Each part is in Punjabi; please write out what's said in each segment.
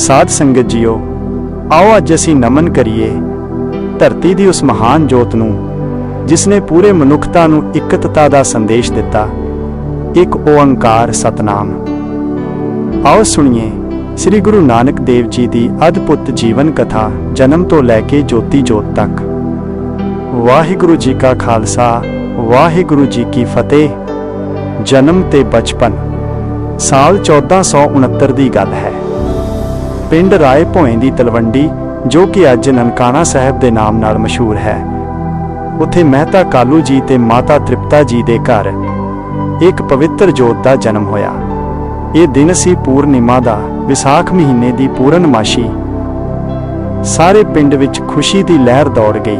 ਸਾਧ ਸੰਗਤ ਜੀਓ, ਆਓ ਅੱਜ ਅਸੀਂ ਨਮਨ ਕਰੀਏ ਧਰਤੀ ਦੀ ਉਸ ਮਹਾਨ ਜੋਤ ਨੂੰ ਜਿਸ ਨੇ ਪੂਰੇ ਮਨੁੱਖਤਾ ਨੂੰ ਇਕਤਤਾ ਦਾ ਸੰਦੇਸ਼ ਦਿੱਤਾ, ਇੱਕ ਓੰਕਾਰ ਸਤਨਾਮ। ਆਓ ਸੁਣੀਏ ਸ੍ਰੀ ਗੁਰੂ ਨਾਨਕ ਦੇਵ ਜੀ ਦੀ ਅਦਭੁਤ ਜੀਵਨ ਕਥਾ ਜਨਮ ਤੋਂ ਲੈ ਕੇ ਜੋਤੀ ਜੋਤ ਤੱਕ। ਵਾਹਿਗੁਰੂ ਜੀ ਕਾ ਖਾਲਸਾ, ਵਾਹਿਗੁਰੂ ਜੀ ਕੀ ਫਤਿਹ। ਜਨਮ ਤੇ ਬਚਪਨ, ਸਾਲ 1469 ਦੀ ਗੱਲ ਹੈ। ਪਿੰਡ ਰਾਏ ਭੋਏ ਦੀ ਤਲਵੰਡੀ, ਜੋ ਕਿ ਅੱਜ ਨਨਕਾਣਾ ਸਾਹਿਬ ਦੇ ਨਾਮ ਨਾਲ ਮਸ਼ਹੂਰ ਹੈ। ਉੱਥੇ ਮਹਿਤਾ ਕਾਲੂ ਜੀ ਤੇ ਮਾਤਾ ਤ੍ਰਿਪਤਾ ਜੀ ਦੇ ਘਰ ਇੱਕ ਪਵਿੱਤਰ ਜੋਤ ਦਾ ਜਨਮ ਹੋਇਆ। ਇਹ ਦਿਨ ਸੀ ਪੂਰਨਿਮਾ ਦਾ, ਵਿਸਾਖ ਮਹੀਨੇ ਦੀ ਪੂਰਨਮਾਸ਼ੀ। ਸਾਰੇ ਪਿੰਡ ਵਿੱਚ ਖੁਸ਼ੀ ਦੀ ਲਹਿਰ ਦੌੜ ਗਈ।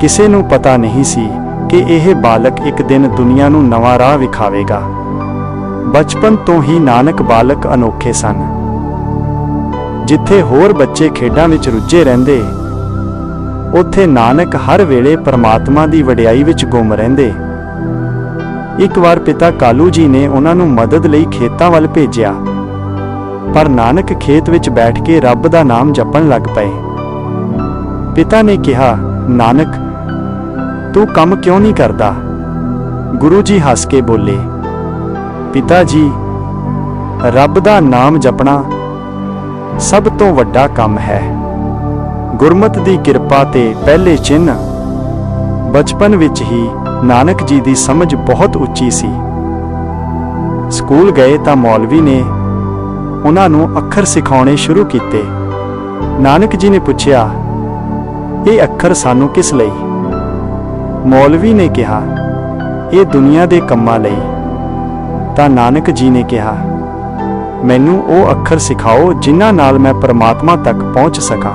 ਕਿਸੇ ਨੂੰ ਪਤਾ ਨਹੀਂ ਸੀ ਕਿ ਇਹ ਬਾਲਕ ਇੱਕ ਦਿਨ ਦੁਨੀਆ ਨੂੰ ਨਵਾਂ ਰਾਹ ਵਿਖਾਵੇਗਾ। ਬਚਪਨ ਤੋਂ ਹੀ ਨਾਨਕ ਬਾਲਕ ਅਨੋਖੇ ਸਨ। ਜਿੱਥੇ ਹੋਰ ਬੱਚੇ ਖੇਡਾਂ ਵਿੱਚ ਰੁੱਝੇ ਰਹਿੰਦੇ, ਉੱਥੇ ਨਾਨਕ ਹਰ ਵੇਲੇ ਪਰਮਾਤਮਾ ਦੀ ਵਡਿਆਈ ਵਿੱਚ ਗੁੰਮ ਰਹਿੰਦੇ। ਇੱਕ ਵਾਰ ਪਿਤਾ ਕਾਲੂ ਜੀ ਨੇ ਉਹਨਾਂ ਨੂੰ ਮਦਦ ਲਈ ਖੇਤਾਂ ਵੱਲ ਭੇਜਿਆ, ਪਰ ਨਾਨਕ ਖੇਤ ਵਿੱਚ ਬੈਠ ਕੇ ਰੱਬ ਦਾ ਨਾਮ ਜਪਣ ਲੱਗ ਪਏ। ਪਿਤਾ ਨੇ ਕਿਹਾ, ਨਾਨਕ, ਤੂੰ ਕੰਮ ਕਿਉਂ ਨਹੀਂ ਕਰਦਾ? ਗੁਰੂ ਜੀ ਹੱਸ ਕੇ ਬੋਲੇ, ਪਿਤਾ ਜੀ, ਰੱਬ ਦਾ ਨਾਮ ਜਪਣਾ ਸਭ ਤੋਂ ਵੱਡਾ ਕੰਮ ਹੈ। ਗੁਰਮਤ ਦੀ ਕਿਰਪਾ ਤੇ ਪਹਿਲੇ ਚਿੰਨ ਬਚਪਨ ਵਿੱਚ ਹੀ ਨਾਨਕ ਜੀ ਦੀ ਸਮਝ ਬਹੁਤ ਉੱਚੀ ਸੀ। ਸਕੂਲ ਗਏ ਤਾਂ ਮੌਲਵੀ ਨੇ ਉਹਨਾਂ ਨੂੰ ਅੱਖਰ ਸਿਖਾਉਣੇ ਸ਼ੁਰੂ ਕੀਤੇ। ਨਾਨਕ ਜੀ ਨੇ ਪੁੱਛਿਆ, ਇਹ ਅੱਖਰ ਸਾਨੂੰ ਕਿਸ ਲਈ? ਮੌਲਵੀ ਨੇ ਕਿਹਾ, ਇਹ ਦੁਨੀਆ ਦੇ ਕੰਮਾਂ ਲਈ। ਤਾਂ ਨਾਨਕ ਜੀ ਨੇ ਕਿਹਾ ਮੈਨੂੰ ਉਹ ਅੱਖਰ ਸਿਖਾਓ ਜਿਨ੍ਹਾਂ ਨਾਲ ਮੈਂ ਪਰਮਾਤਮਾ ਤੱਕ ਪਹੁੰਚ ਸਕਾਂ।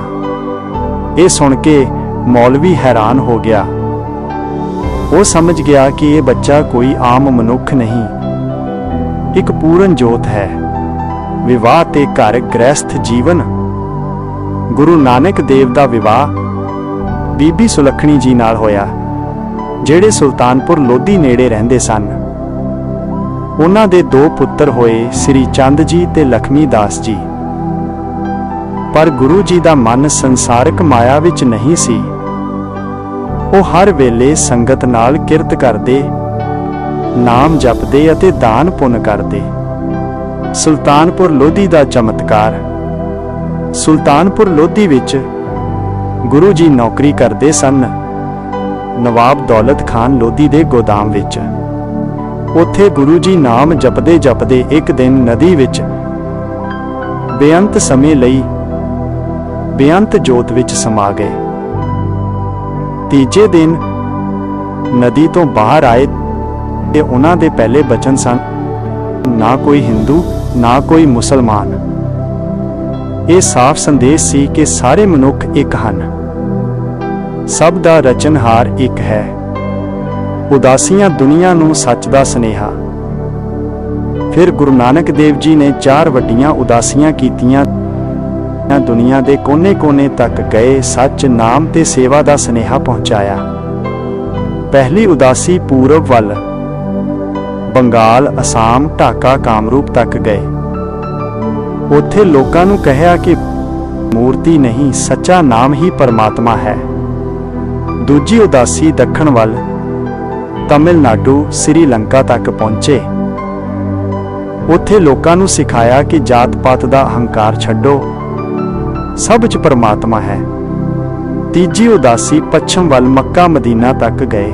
ਇਹ ਸੁਣ ਕੇ ਮੌਲਵੀ ਹੈਰਾਨ ਹੋ ਗਿਆ। ਉਹ ਸਮਝ ਗਿਆ ਕਿ ਇਹ ਬੱਚਾ ਕੋਈ ਆਮ ਮਨੁੱਖ ਨਹੀਂ। ਇੱਕ ਪੂਰਨ ਜੋਤ ਹੈ। ਵਿਵਾਹ ਤੇ ਘਰ ਗ੍ਰਸਥ ਜੀਵਨ। ਗੁਰੂ ਨਾਨਕ ਦੇਵ ਦਾ ਵਿਵਾਹ। ਬੀਬੀ ਸੁਲੱਖਣੀ ਜੀ ਨਾਲ ਹੋਇਆ, ਜਿਹੜੇ ਸੁਲਤਾਨਪੁਰ ਲੋਧੀ ਨੇੜੇ ਰਹਿੰਦੇ ਸਨ। ਉਹਨਾਂ ਦੇ ਦੋ ਪੁੱਤਰ ਹੋਏ ਸ੍ਰੀ ਚੰਦ ਜੀ ਤੇ ਲਖਮੀ ਦਾਸ ਜੀ। ਪਰ ਗੁਰੂ ਜੀ ਦਾ ਮਨ ਸੰਸਾਰਕ ਮਾਇਆ ਵਿੱਚ ਨਹੀਂ ਸੀ। ਉਹ ਹਰ ਵੇਲੇ ਸੰਗਤ ਨਾਲ ਕਿਰਤ ਕਰਦੇ, ਨਾਮ ਜਪਦੇ ਅਤੇ ਦਾਨ ਪੁੰਨ ਕਰਦੇ। ਸੁਲਤਾਨਪੁਰ ਲੋਧੀ ਦਾ ਚਮਤਕਾਰ। ਸੁਲਤਾਨਪੁਰ ਲੋਧੀ ਵਿੱਚ ਗੁਰੂ ਜੀ ਨੌਕਰੀ ਕਰਦੇ ਸਨ, ਨਵਾਬ ਦੌਲਤ ਖਾਨ ਲੋਧੀ ਦੇ ਗੋਦਾਮ ਵਿੱਚ। ਉੱਥੇ ਗੁਰੂ ਜੀ ਨਾਮ ਜਪਦੇ ਜਪਦੇ ਇੱਕ ਦਿਨ ਨਦੀ ਵਿੱਚ ਬੇਅੰਤ ਸਮੇਂ ਲਈ ਬੇਅੰਤ ਜੋਤ ਵਿੱਚ ਸਮਾ ਗਏ। ਤੀਜੇ ਦਿਨ ਨਦੀ ਤੋਂ ਬਾਹਰ ਆਏ ਤੇ ਉਹਨਾਂ ਦੇ ਪਹਿਲੇ ਬਚਨ ਸਨ, ਨਾ ਕੋਈ ਹਿੰਦੂ, ਨਾ ਕੋਈ ਮੁਸਲਮਾਨ। ਇਹ ਸਾਫ਼ ਸੰਦੇਸ਼ ਸੀ ਕਿ ਸਾਰੇ ਮਨੁੱਖ ਇੱਕ ਹਨ। ਸਭ ਦਾ ਰਚਨਹਾਰ ਇੱਕ ਹੈ। ਉਦਾਸੀਆਂ ਦੁਨੀਆ ਨੂੰ ਸੱਚ ਦਾ ਸਨੇਹਾ। ਫਿਰ ਗੁਰੂ ਨਾਨਕ ਦੇਵ ਜੀ ਨੇ ਚਾਰ ਵੱਡੀਆਂ ਉਦਾਸੀਆਂ ਕੀਤੀਆਂ। ਦੁਨੀਆ ਦੇ ਕੋਨੇ-ਕੋਨੇ ਤੱਕ ਗਏ, ਸੱਚ ਨਾਮ ਤੇ ਸੇਵਾ ਦਾ ਸਨੇਹਾ ਪਹੁੰਚਾਇਆ। ਪਹਿਲੀ ਉਦਾਸੀ ਪੂਰਬ ਵੱਲ। ਬੰਗਾਲ, ਅਸਾਮ, ਢਾਕਾ, ਕਾਮਰੂਪ ਤੱਕ ਗਏ। ਉੱਥੇ ਲੋਕਾਂ ਨੂੰ ਕਹਿਆ ਕਿ ਮੂਰਤੀ ਨਹੀਂ, ਸੱਚਾ ਨਾਮ ਹੀ ਪਰਮਾਤਮਾ ਹੈ। ਦੂਜੀ ਉਦਾਸੀ ਦੱਖਣ ਵੱਲ। ਤਮਿਲਨਾਡੂ ਸ੍ਰੀਲੰਕਾ ਤੱਕ ਪਹੁੰਚੇ। ਉੱਥੇ ਲੋਕਾਂ ਨੂੰ ਸਿਖਾਇਆ ਕਿ ਜਾਤ-ਪਾਤ ਦਾ ਅਹੰਕਾਰ ਛੱਡੋ। ਸਭ 'ਚ ਪਰਮਾਤਮਾ ਹੈ। ਤੀਜੀ ਉਦਾਸੀ ਪੱਛਮ ਵੱਲ ਮੱਕਾ ਮਦੀਨਾ ਤੱਕ ਗਏ।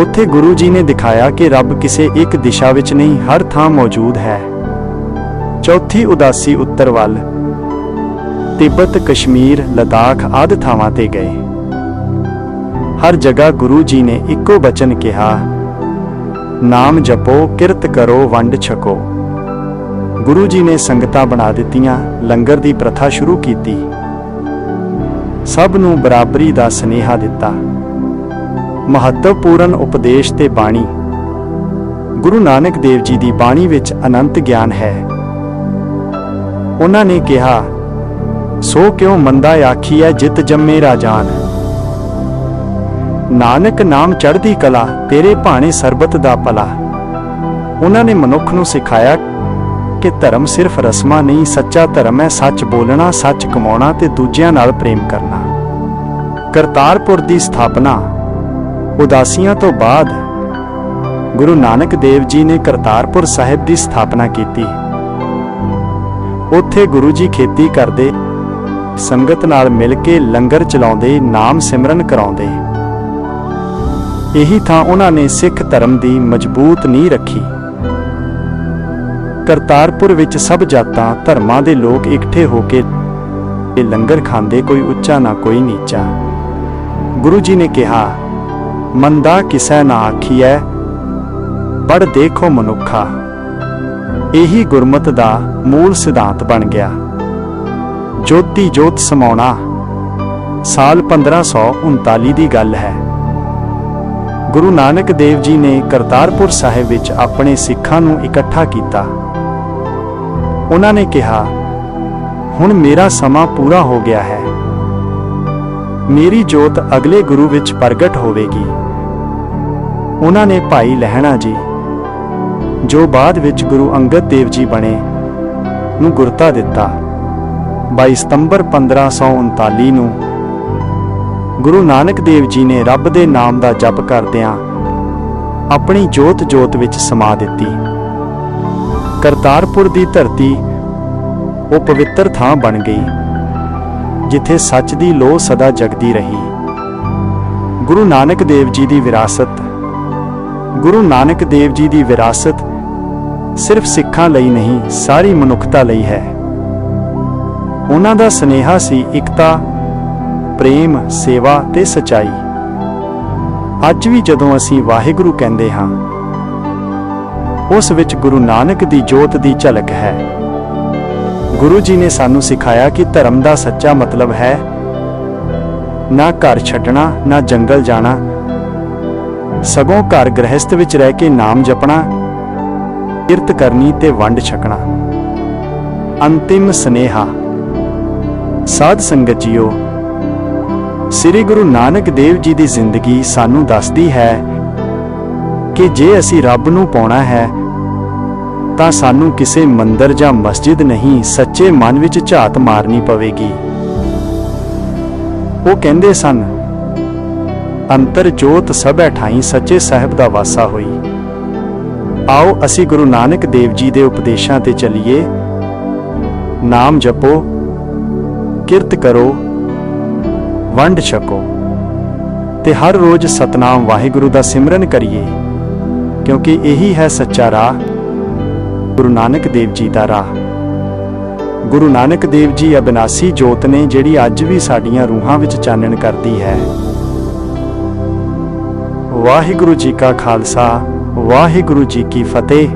ਉੱਥੇ ਗੁਰੂ ਜੀ ਨੇ ਦਿਖਾਇਆ ਕਿ ਰੱਬ ਕਿਸੇ ਇੱਕ ਦਿਸ਼ਾ ਵਿੱਚ ਨਹੀਂ, ਹਰ ਥਾਂ ਮੌਜੂਦ ਹੈ। ਚੌਥੀ ਉਦਾਸੀ ਉੱਤਰ ਵੱਲ ਤਿੱਬਤ, ਕਸ਼ਮੀਰ, ਲਦਾਖ ਆਦਿ ਥਾਵਾਂ ਤੇ ਗਏ। ਹਰ ਜਗ੍ਹਾ ਗੁਰੂ ਜੀ ਨੇ ਇੱਕੋ ਬਚਨ ਕਿਹਾ, ਨਾਮ ਜਪੋ, ਕਿਰਤ ਕਰੋ, ਵੰਡ ਛਕੋ। ਗੁਰੂ ਜੀ ਨੇ ਸੰਗਤਾਂ ਬਣਾ ਦਿੱਤੀਆਂ, ਲੰਗਰ ਦੀ ਪ੍ਰਥਾ ਸ਼ੁਰੂ ਕੀਤੀ। ਸਭ ਨੂੰ ਬਰਾਬਰੀ ਦਾ ਸਨੇਹਾ ਦਿੱਤਾ। ਮਹੱਤਵਪੂਰਨ ਉਪਦੇਸ਼ ਤੇ ਬਾਣੀ। ਗੁਰੂ ਨਾਨਕ ਦੇਵ ਜੀ ਦੀ ਬਾਣੀ ਵਿੱਚ ਅਨੰਤ ਗਿਆਨ ਹੈ। ਉਹਨਾਂ ਨੇ ਕਿਹਾ, ਸੋ ਕਿਉ ਮੰਦਾ ਆਖੀ ਹੈ ਜਿਤ ਜੰਮੇ ਰਾਜਾਨ? ਨਾਨਕ ਨਾਮ ਚੜ੍ਹਦੀ ਕਲਾ, ਤੇਰੇ ਭਾਣੇ ਸਰਬਤ ਦਾ ਭਲਾ। ਉਹਨਾਂ ਨੇ ਮਨੁੱਖ ਨੂੰ ਸਿਖਾਇਆ ਕਿ ਧਰਮ ਸਿਰਫ ਰਸਮਾਂ ਨਹੀਂ, ਸੱਚਾ ਧਰਮ ਹੈ, ਸੱਚ ਬੋਲਣਾ, ਸੱਚ ਕਮਾਉਣਾ ਤੇ ਦੂਜਿਆਂ ਨਾਲ ਪ੍ਰੇਮ ਕਰਨਾ। ਕਰਤਾਰਪੁਰ ਦੀ ਸਥਾਪਨਾ ਉਦਾਸੀਆਂ ਤੋਂ ਬਾਅਦ ਗੁਰੂ ਨਾਨਕ ਦੇਵ ਜੀ ਨੇ ਕਰਤਾਰਪੁਰ ਸਾਹਿਬ ਦੀ ਸਥਾਪਨਾ ਕੀਤੀ। ਉੱਥੇ ਗੁਰੂ ਜੀ ਖੇਤੀ ਕਰਦੇ, ਸੰਗਤ ਨਾਲ ਮਿਲ ਕੇ ਲੰਗਰ ਚਲਾਉਂਦੇ, ਨਾਮ ਸਿਮਰਨ ਕਰਾਉਂਦੇ। ਇਹੀ ਥਾਂ ਉਹਨਾਂ ਨੇ ਸਿੱਖ ਧਰਮ ਦੀ ਮਜ਼ਬੂਤ ਨੀਂਹ ਰੱਖੀ। ਕਰਤਾਰਪੁਰ ਵਿੱਚ ਸਭ ਜਾਤਾਂ, ਧਰਮਾਂ ਦੇ ਲੋਕ ਇਕੱਠੇ ਹੋ ਕੇ ਇਹ ਲੰਗਰ ਖਾਂਦੇ ਕੋਈ ਉੱਚਾ ਨਾ ਕੋਈ ਨੀਚਾ। ਗੁਰੂ ਜੀ ਨੇ ਕਿਹਾ, ਮੰਦਾ ਕਿਸੈ ਨਾ ਆਖੀਐ ਪੜ ਦੇਖੋ ਮਨੁੱਖਾ। ਇਹੀ ਗੁਰਮਤ ਦਾ ਮੂਲ ਸਿਧਾਂਤ ਬਣ ਗਿਆ। ਜੋਤੀ ਜੋਤ ਸਮਾਉਣਾ, ਸਾਲ 1539 ਦੀ ਗੱਲ ਹੈ। ਗੁਰੂ ਨਾਨਕ ਦੇਵ ਜੀ ਨੇ ਕਰਤਾਰਪੁਰ ਸਾਹਿਬ ਵਿੱਚ ਆਪਣੇ ਸਿੱਖਾਂ ਨੂੰ ਇਕੱਠਾ ਕੀਤਾ। ਉਹਨਾਂ ਨੇ ਕਿਹਾ, ਹੁਣ ਮੇਰਾ ਸਮਾਂ ਪੂਰਾ ਹੋ ਗਿਆ ਹੈ। ਮੇਰੀ ਜੋਤ ਅਗਲੇ ਗੁਰੂ ਵਿੱਚ ਪ੍ਰਗਟ ਹੋਵੇਗੀ। ਉਹਨਾਂ ਨੇ ਭਾਈ ਲਹਿਣਾ ਜੀ, ਜੋ ਬਾਅਦ ਵਿੱਚ ਗੁਰੂ ਅੰਗਦ ਦੇਵ ਜੀ ਬਣੇ, ਨੂੰ ਗੁਰਤਾ ਦਿੱਤਾ। 22 ਸਤੰਬਰ 1539 ਨੂੰ ਗੁਰੂ ਨਾਨਕ ਦੇਵ ਜੀ ਨੇ ਰੱਬ ਦੇ ਨਾਮ ਦਾ ਜਪ ਕਰਦਿਆਂ ਆਪਣੀ ਜੋਤ ਜੋਤ ਵਿੱਚ ਸਮਾ ਦਿੱਤੀ। ਕਰਤਾਰਪੁਰ ਦੀ ਧਰਤੀ ਉਹ ਪਵਿੱਤਰ ਥਾਂ ਬਣ ਗਈ, ਜਿੱਥੇ ਸੱਚ ਦੀ ਲੋ ਸਦਾ ਜਗਦੀ ਰਹੀ। ਗੁਰੂ ਨਾਨਕ ਦੇਵ ਜੀ ਦੀ ਵਿਰਾਸਤ ਗੁਰੂ ਨਾਨਕ ਦੇਵ ਜੀ ਦੀ ਵਿਰਾਸਤ ਸਿਰਫ ਸਿੱਖਾਂ ਲਈ ਨਹੀਂ, ਸਾਰੀ ਮਨੁੱਖਤਾ ਲਈ ਹੈ। ਉਹਨਾਂ ਦਾ ਸਨੇਹਾ ਸੀ, ਇਕਤਾ ਪ੍ਰੇਮ, ਸੇਵਾ ਤੇ ਸਚਾਈ। ਅੱਜ ਵੀ ਜਦੋਂ ਅਸੀਂ ਵਾਹਿਗੁਰੂ ਕਹਿੰਦੇ ਹਾਂ, ਉਸ ਵਿੱਚ ਗੁਰੂ ਨਾਨਕ ਦੀ ਜੋਤ ਦੀ ਝਲਕ ਹੈ। ਗੁਰੂ ਜੀ ਨੇ ਸਾਨੂੰ ਸਿਖਾਇਆ ਕਿ ਧਰਮ ਦਾ ਸੱਚਾ ਮਤਲਬ ਹੈ ਨਾ ਘਰ ਛੱਡਣਾ, ਨਾ ਜੰਗਲ ਜਾਣਾ, ਸਗੋਂ ਘਰ ਗ੍ਰਹਿਸਥ ਵਿੱਚ ਰਹਿ ਕੇ ਨਾਮ ਜਪਣਾ, ਕਿਰਤ ਕਰਨੀ ਤੇ ਵੰਡ ਛਕਣਾ। ਅੰਤਿਮ ਸਨੇਹਾ। ਸਾਧ ਸੰਗਤ ਜੀਓ ਸ੍ਰੀ ਗੁਰੂ ਨਾਨਕ ਦੇਵ ਜੀ ਦੀ ਜ਼ਿੰਦਗੀ ਸਾਨੂੰ ਦੱਸਦੀ ਹੈ ਕਿ ਜੇ ਅਸੀਂ ਰੱਬ ਨੂੰ ਪਾਉਣਾ ਹੈ, ਤਾਂ ਸਾਨੂੰ ਕਿਸੇ ਮੰਦਰ ਜਾਂ ਮਸਜਿਦ ਨਹੀਂ, ਸੱਚੇ ਮਨ ਵਿੱਚ ਝਾਤ ਮਾਰਨੀ ਪਵੇਗੀ। ਉਹ ਕਹਿੰਦੇ ਸਨ, ਅੰਤਰ ਜੋਤ ਸਭੈ ਠਾਈ ਸੱਚੇ ਸਾਹਿਬ ਦਾ ਵਾਸਾ ਹੋਈ। ਆਓ ਅਸੀਂ ਗੁਰੂ ਨਾਨਕ ਦੇਵ ਜੀ ਦੇ ਉਪਦੇਸ਼ਾਂ ਤੇ ਚੱਲੀਏ। ਨਾਮ ਜਪੋ, ਕਿਰਤ ਕਰੋ ਵੰਡ ਛਕੋ। ਤੇ ਹਰ ਰੋਜ਼ ਸਤਨਾਮ ਵਾਹਿਗੁਰੂ ਦਾ ਸਿਮਰਨ ਕਰੀਏ, ਕਿਉਂਕਿ ਇਹੀ ਹੈ ਸੱਚਾ ਰਾਹ, ਗੁਰੂ ਨਾਨਕ ਦੇਵ ਜੀ ਦਾ ਰਾਹ। ਗੁਰੂ ਨਾਨਕ ਦੇਵ ਜੀ ਅਬਿਨਾਸੀ ਜੋਤ ਨੇ ਜਿਹੜੀ ਅੱਜ ਵੀ ਸਾਡੀਆਂ ਰੂਹਾਂ ਵਿੱਚ ਚਾਨਣ ਕਰਦੀ ਹੈ। ਵਾਹਿਗੁਰੂ ਜੀ ਕਾ ਖਾਲਸਾ, ਵਾਹਿਗੁਰੂ ਜੀ ਕੀ ਫਤਿਹ।